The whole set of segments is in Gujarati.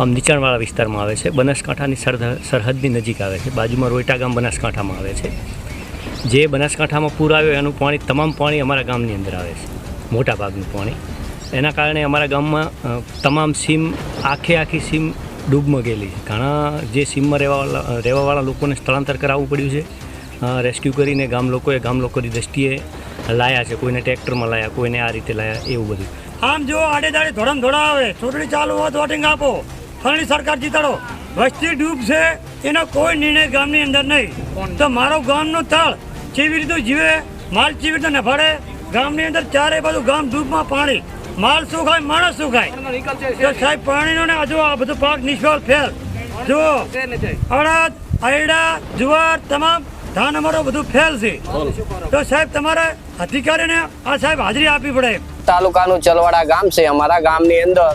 આમ નીચાણવાળા વિસ્તારમાં આવે છે. બનાસકાંઠાની સરહદ સરહદની નજીક આવે છે. બાજુમાં રોઈટા ગામ બનાસકાંઠામાં આવે છે. જે બનાસકાંઠામાં પૂર આવ્યો એનું પાણી, તમામ પાણી અમારા ગામની અંદર આવે છે. મોટા ભાગનું પાણી. એના કારણે અમારા ગામમાં તમામ સીમ, આખે આખી સીમ ડૂબમાં ગયેલી છે. ઘણા જે સીમમાં રહેવાવાળા રહેવાવાળા લોકોને સ્થળાંતર કરાવવું પડ્યું છે. રેસ્ક્યુ કરીને ગામ લોકોએ, ગામ લોકોની દ્રષ્ટિએ લાયા છે. કોઈને ટ્રેક્ટરમાં લાયા, કોઈને આ રીતે લાયા, એવું બધું. આમ જો આડે દાડે ધોળમ ધોળા આવે. ચૂંટણી ચાલુ હોય વોટિંગ આપો. ફલાણી સરકાર જીતાડો. વસ્તી ડૂબ છે એનો કોઈ નિર્ણય ગામની અંદર નહીં. તો મારો ગામનો તળ જેવી રીતે જીવે? માલ જેવી રીતે નફાડે? ગામની અંદર ચારે બાજુ ગામ ડૂબમાં પાણી. માલ શું ખાય? માણસ શું ખાય? તો સાહેબ પાણીનો ને હજુ આ બધું પાક નિષ્ફળ ફેલ. જો અડદ આયડા જુવાર તમામ ધાન અમારો બધું ફેલ છે. તો સાહેબ તમારે અધિકારીને આ સાહેબ હાજરી આપવી પડે. તાલુકાનું ચલવાડા ગામ છે. અમારા ગામની અંદર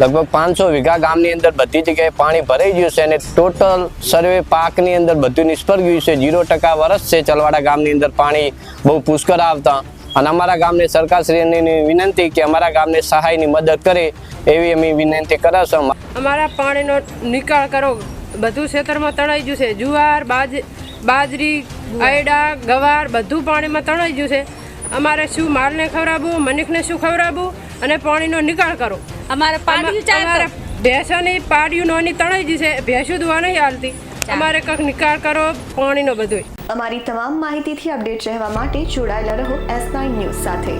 લગભગ પાંચસો વીઘા ગામની અંદર બધી જગ્યાએ પાણી ભરાઈ ગયું છે અને ટોટલ સર્વે પાકની અંદર બધું નિષ્ફળ ગયું છે. જીરો ટકા વરસ છે ચલવાડા ગામની અંદર પાણી બહુ પુષ્કળ આવતા. અને અમારા ગામને સરકારશ્રીની વિનંતી કે અમારા ગામને સહાયની મદદ કરે એવી અમે વિનંતી કરે છે અમારા પાણીનો નિકાલ કરો. બધું ખેતરમાં તણાઈ ગયું છે. જુવાર, બાજ, બાજરી, આયડા, ગવાર બધું પાણીમાં તણાઈ ગયું છે. અમારે શું માલને ખવડાવવું મનિકને શું ખવડાવવું અને પાણીનો નિકાલ કરો. અમારે પાણી ચાલતો ભેંસો ભેંસોની પાડ્યું નોની તણાઈ જશે છે. ધોવા દુવા નહીં હાલતી. અમારે કંઈક નિકાલ કરો પાણીનો બધું અમારી તમામ માહિતીથી અપડેટ રહેવા માટે જોડાયેલા રહો એસ નાઇન ન્યૂઝ સાથે.